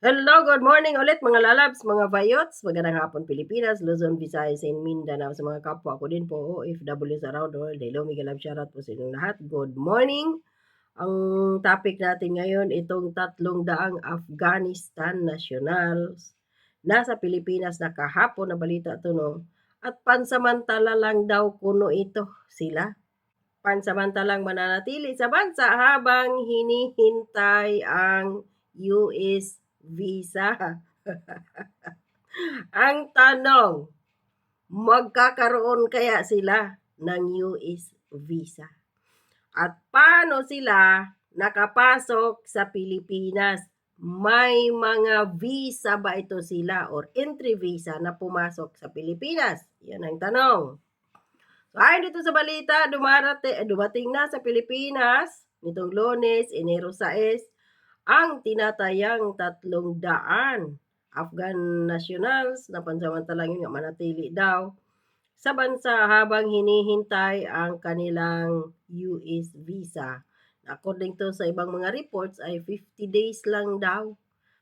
Hello, good morning ulit mga lalabs, mga vayots. Magandang hapon Pilipinas, Luzon, Visayas, and Mindanao sa mga kapwa ko din po OFWs around world. Hello, Miguel Love, shoutout po sa inyong lahat. Good morning. Ang topic natin ngayon, itong tatlong daang Afghanistan nationals nasa Pilipinas na kahapon na balita to no. At pansamantala lang daw kuno ito sila. Pansamantalang mananatili sa bansa habang hinihintay ang US visa. Ang tanong, magkakaroon kaya sila ng US visa? At paano sila nakapasok sa Pilipinas? May mga visa ba ito sila or entry visa na pumasok sa Pilipinas? Yan ang tanong. So, ayon dito sa balita, dumarate, dumating na sa Pilipinas nitong lunes, Enero 6, ang tinatayang tatlong daan Afghan nationals na pansamantalang yun nga manatili daw sa bansa habang hinihintay ang kanilang US visa. According to sa ibang mga reports ay 50 days lang daw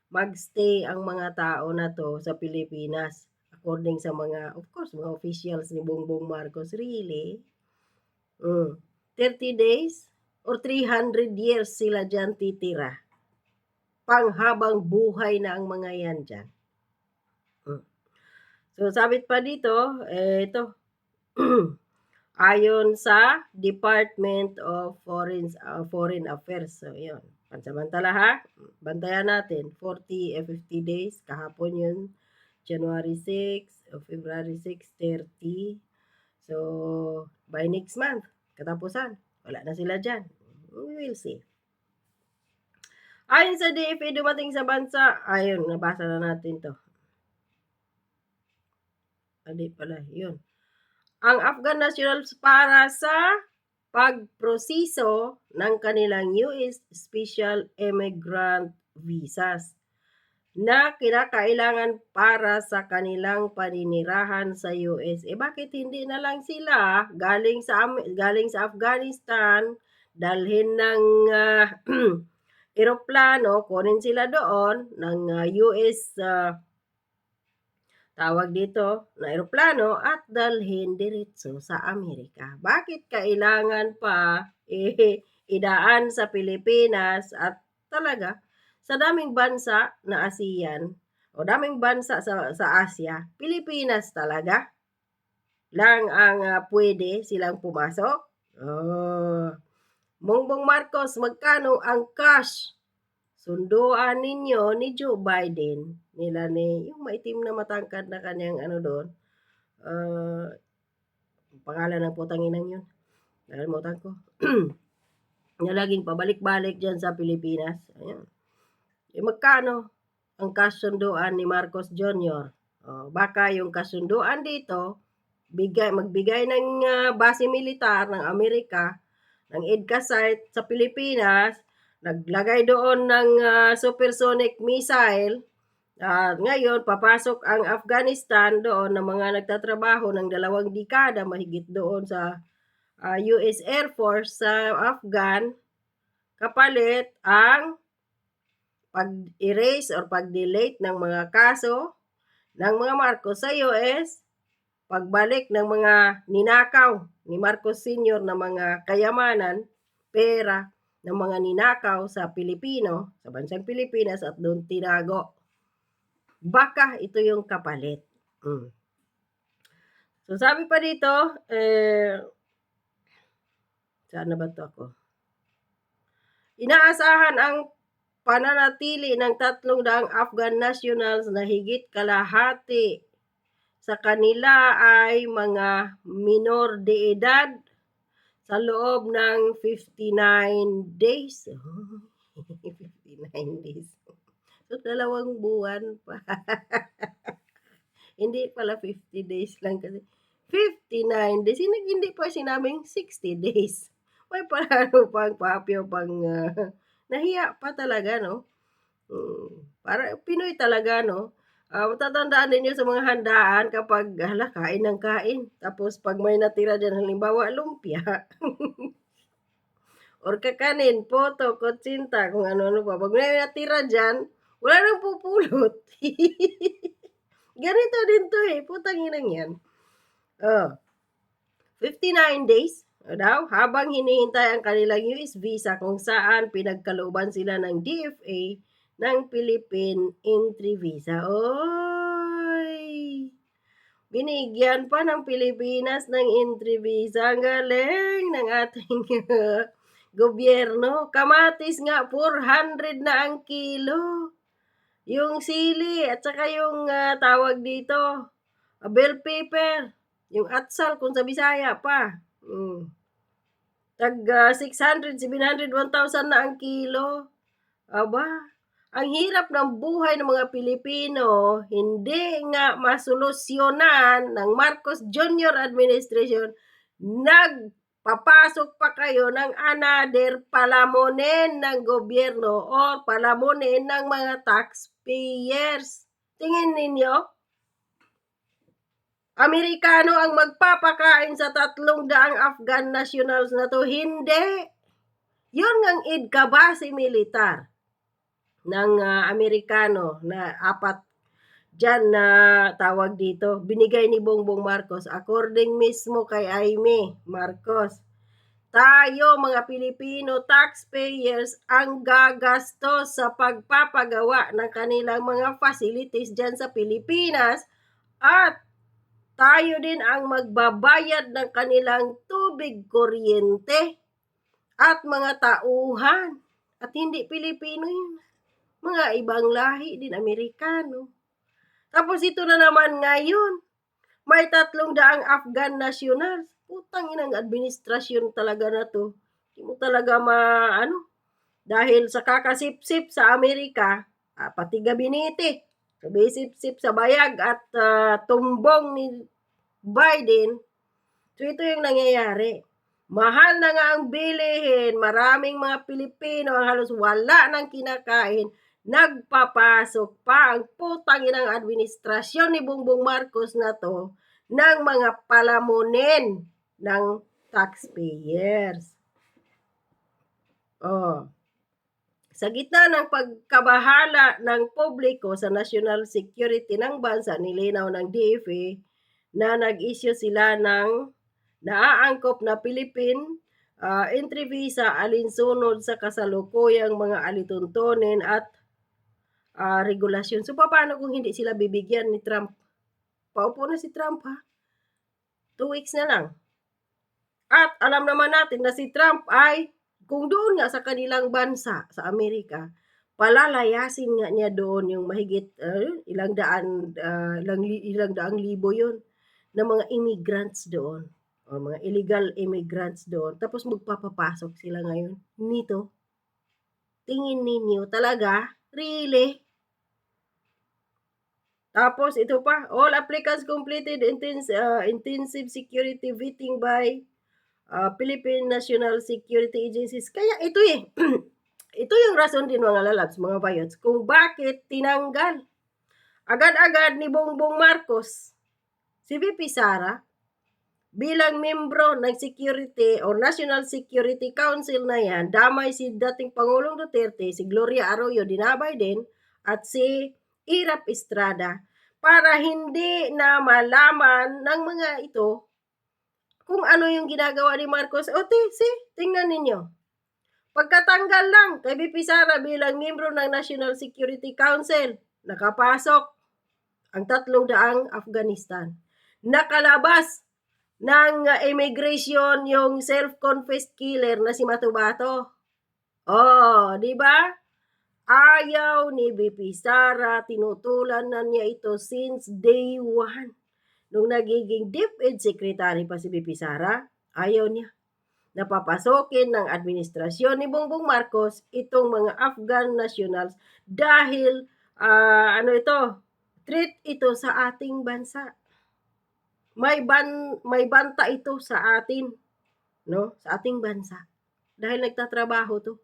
magstay ang mga tao na to sa Pilipinas. According sa mga, of course, mga officials ni Bongbong Marcos. Really? Mm. 30 days or 300 years sila dyan titira panghabang buhay na ang mga yan dyan. Hmm. So, sabit pa dito, eh, ito, ayon sa Department of Foreign, uh, Foreign Affairs. So, yun. Pansamantala ha, bantayan natin, 40 eh, 50 days, kahapon yun, January 6, o February 6, 30. So, by next month, katapusan, wala na sila dyan. We will see. Ayon sa DFA dumating sa bansa, ayun, nabasa na natin to. Adi pala, yun. Ang Afghan nationals para sa pagproseso ng kanilang US Special Immigrant Visas na kinakailangan para sa kanilang paninirahan sa US. Eh bakit hindi na lang sila galing sa galing sa Afghanistan dalhin ng uh, eroplano, kunin sila doon ng uh, US uh, tawag dito na eroplano at dalhin diretso sa Amerika. Bakit kailangan pa eh, idaan sa Pilipinas at talaga sa daming bansa na ASEAN o daming bansa sa, sa Asia, Pilipinas talaga lang ang uh, pwede silang pumasok. Oh. Bongbong Marcos, magkano ang cash? Sunduan ninyo ni Joe Biden. Nila ni yung maitim na matangkad na kanyang ano doon. Uh, pangalan ng putang inang yun. Nalimutan ko. Na laging pabalik-balik dyan sa Pilipinas. Ayan. E magkano ang kasunduan ni Marcos Jr. Oh, baka yung kasunduan dito bigay magbigay ng uh, base militar ng Amerika ng EDCA site sa Pilipinas naglagay doon ng uh, supersonic missile. Uh, ngayon, papasok ang Afghanistan doon ng mga nagtatrabaho ng dalawang dekada mahigit doon sa uh, ah, US Air Force sa Afghan. Kapalit ang pag-erase or pag-delete ng mga kaso ng mga Marcos sa US, pagbalik ng mga ninakaw ni Marcos Sr. na mga kayamanan, pera, ng mga ninakaw sa Pilipino, sa bansang Pilipinas at doon tinago. Baka ito yung kapalit. Mm. So sabi pa dito, eh, saan na ba to ako? Inaasahan ang pananatili ng tatlong daang Afghan nationals na higit kalahati sa kanila ay mga minor de edad sa loob ng 59 days. Oh, 59 days. So, dalawang buwan pa. hindi pala 50 days lang kasi. 59 days. Hindi, hindi pa sinabing 60 days. May parang pang papyo, pang uh, nahiya pa talaga, no? Hmm, para Pinoy talaga, no? Uh, matatandaan ninyo sa mga handaan kapag hala, kain ng kain. Tapos pag may natira dyan, halimbawa, lumpia. Or kakanin, poto, kutsinta, kung ano-ano pa. Pag may natira dyan, Wala nang pupulot. Ganito din 'to, eh, putang inang 'yan. Oh. 59 days o daw habang hinihintay ang kanilang US visa kung saan pinagkalooban sila ng DFA ng Philippine Entry Visa. Oy! Binigyan pa ng Pilipinas ng entry visa. Ang galing ng ating gobyerno. Kamatis nga 400 na ang kilo. Yung sili at saka yung ah, tawag dito, ah, bell pepper, yung atsal kung sa Bisaya pa. Mm. Tag ah, 600, 700, 1,000 na ang kilo. Aba, ang hirap ng buhay ng mga Pilipino, hindi nga masolusyonan ng Marcos Jr. administration, nagpapasok pa kayo ng another palamunin ng gobyerno or palamunin ng mga taxpayers. Tingin ninyo? Amerikano ang magpapakain sa tatlong daang Afghan nationals na to? Hindi. Yun ang idkabase militar ng ah, Amerikano na apat dyan na tawag dito. Binigay ni Bongbong Marcos according mismo kay Aimee Marcos. Tayo mga Pilipino taxpayers ang gagastos sa pagpapagawa ng kanilang mga facilities dyan sa Pilipinas at tayo din ang magbabayad ng kanilang tubig, kuryente at mga tauhan. At hindi Pilipino yun. Mga ibang lahi din, Amerikano. Tapos ito na naman ngayon, may tatlong daang Afghan nationals. Putang inang administrasyon talaga na to. Hindi mo talaga ma, ano, dahil sa kakasipsip sa Amerika, ah, pati gabinete, sabay-sip-sip sa bayag at ah, tumbong ni Biden, so ito yung nangyayari. Mahal na nga ang bilihin, maraming mga Pilipino ang halos wala nang kinakain, nagpapasok pa ang putang inang administrasyon ni Bongbong Marcos na to ng mga palamunin ng taxpayers. Oh. Sa gitna ng pagkabahala ng publiko sa national security ng bansa, nilinaw ng DFA na nag-issue sila ng naaangkop na Philippine uh, entry visa alinsunod sa kasalukuyang mga alituntunin at uh, regulasyon. So, paano kung hindi sila bibigyan ni Trump? Paupo na si Trump, ha? Two weeks na lang. At alam naman natin na si Trump ay, kung doon nga sa kanilang bansa, sa Amerika, palalayasin nga niya doon yung mahigit uh, ilang daan, uh, ilang, ilang daang libo yun ng mga immigrants doon. O mga illegal immigrants doon. Tapos magpapapasok sila ngayon. Nito. Tingin ninyo talaga? Really? Tapos ito pa, all applicants completed intense, uh, intensive security vetting by uh, Philippine National Security Agencies. Kaya ito eh, ito yung rason din mga lalabs, mga bayots, kung bakit tinanggal agad-agad ni Bongbong Marcos si VP Sara bilang membro ng Security or National Security Council na yan, damay si dating Pangulong Duterte, si Gloria Arroyo dinabay din, at si Irap Estrada para hindi na malaman ng mga ito kung ano yung ginagawa ni Marcos. O, te, si, tingnan ninyo. Pagkatanggal lang kay BP Sara bilang membro ng National Security Council, nakapasok ang tatlong daang Afghanistan. Nakalabas ng immigration yung self-confessed killer na si Matubato. Oh, di ba? Ayaw ni BP Sara, tinutulan na niya ito since day one. Nung nagiging DepEd Secretary pa si BP Sara, ayaw niya. Napapasokin ng administrasyon ni Bongbong Marcos itong mga Afghan nationals dahil uh, ano ito, treat ito sa ating bansa. May ban may banta ito sa atin, no? Sa ating bansa. Dahil nagtatrabaho to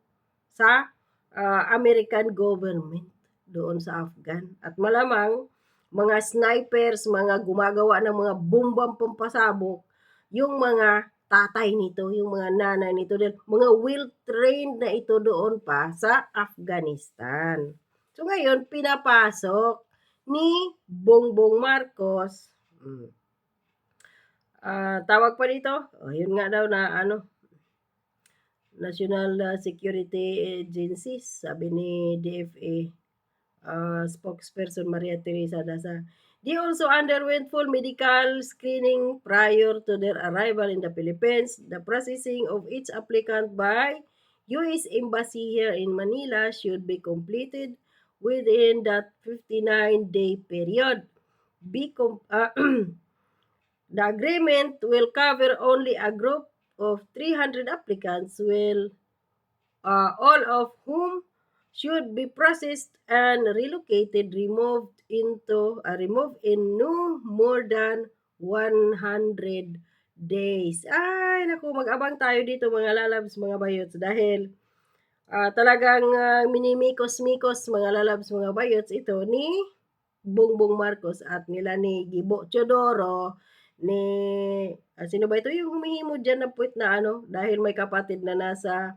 sa uh, American government doon sa Afghan. At malamang, mga snipers, mga gumagawa ng mga bumbang pampasabok, yung mga tatay nito, yung mga nanay nito, mga well-trained na ito doon pa sa Afghanistan. So ngayon pinapasok ni Bongbong Marcos. Hmm. Ah, tawag pa dito, oh, yun nga daw na ano National ah, Security Agencies, sabi ni DFA ah, spokesperson Maria Teresa Daza. They also underwent full medical screening prior to their arrival in the Philippines. The processing of each applicant by U.S. Embassy here in Manila should be completed within that 59-day period. Be ah, the agreement will cover only a group of 300 applicants, will uh, all of whom should be processed and relocated, removed into uh, removed in no more than 100 days. Ay, naku, mag-abang tayo dito mga lalabs, mga bayots dahil ah, talagang ah, minimikos-mikos mga lalabs, mga bayots ito ni Bongbong Marcos at nila ni Gibo Chodoro ni ah, sino ba ito yung humihimo dyan na puwit na ano dahil may kapatid na nasa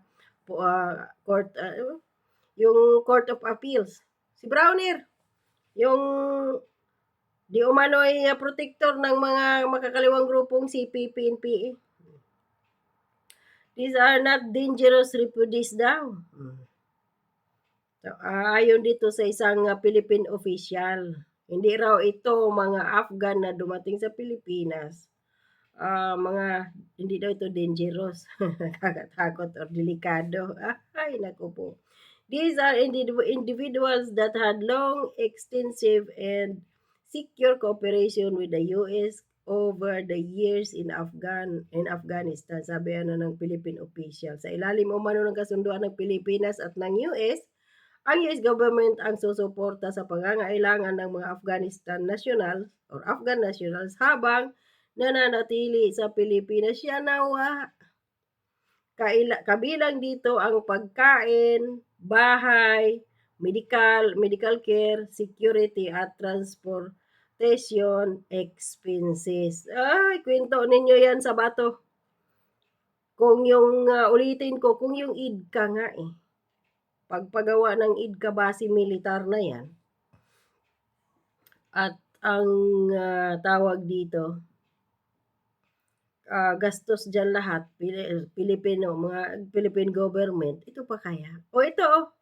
ah, court ano? yung Court of Appeals. Si Browner, yung di umano'y ah, protector ng mga makakaliwang grupong CPP and PA. These are not dangerous refugees daw. So, ah, ayon dito sa isang ah, Philippine official, hindi raw ito mga Afghan na dumating sa Pilipinas. Ah, mga hindi daw ito dangerous, nakakatakot or delikado. Ay, naku po. These are individu- individuals that had long, extensive, and secure cooperation with the U.S. over the years in Afghan in Afghanistan, sabi ano ng Philippine official. Sa ilalim umano ng kasunduan ng Pilipinas at ng US, ang US government ang susuporta sa pangangailangan ng mga Afghanistan nationals or Afghan nationals habang nananatili sa Pilipinas. Siya nawa. Kaila, kabilang dito ang pagkain, bahay, medical, medical care, security at transportation expenses. Ay, kwento ninyo yan sa bato. Kung yung, uh, ulitin ko, kung yung IDCA nga eh, pagpagawa ng IDCA base militar na yan, at ang uh, tawag dito, uh, gastos dyan lahat, Pilipino, mga Philippine government, ito pa kaya? O ito, oh,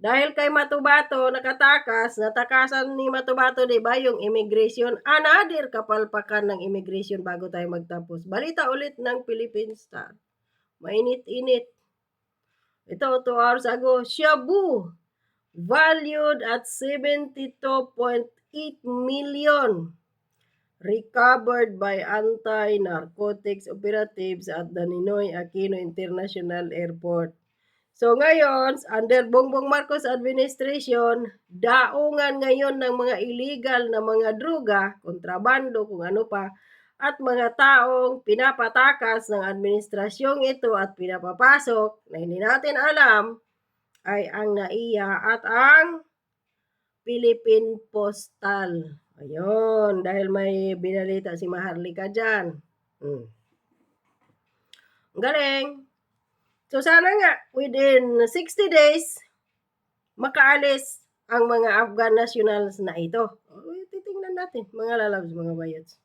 dahil kay Matubato nakatakas, natakasan ni Matubato, di ba, yung immigration, another kapalpakan ng immigration bago tayo magtapos. Balita ulit ng Philippine Star. Mainit-init. Ito, 2 hours ago, Shabu, valued at 72.8 million recovered by anti-narcotics operatives at the Ninoy Aquino International Airport. So ngayon, under Bongbong Marcos administration, daungan ngayon ng mga illegal na mga droga, kontrabando, kung ano pa, at mga taong pinapatakas ng administrasyong ito at pinapapasok na hindi natin alam ay ang NAIA at ang Philippine Postal. Ayun, dahil may binalita si Maharlika dyan. Hmm. Galing. So sana nga, within 60 days, makaalis ang mga Afghan nationals na ito. O, titingnan natin, mga lalabs, mga bayots.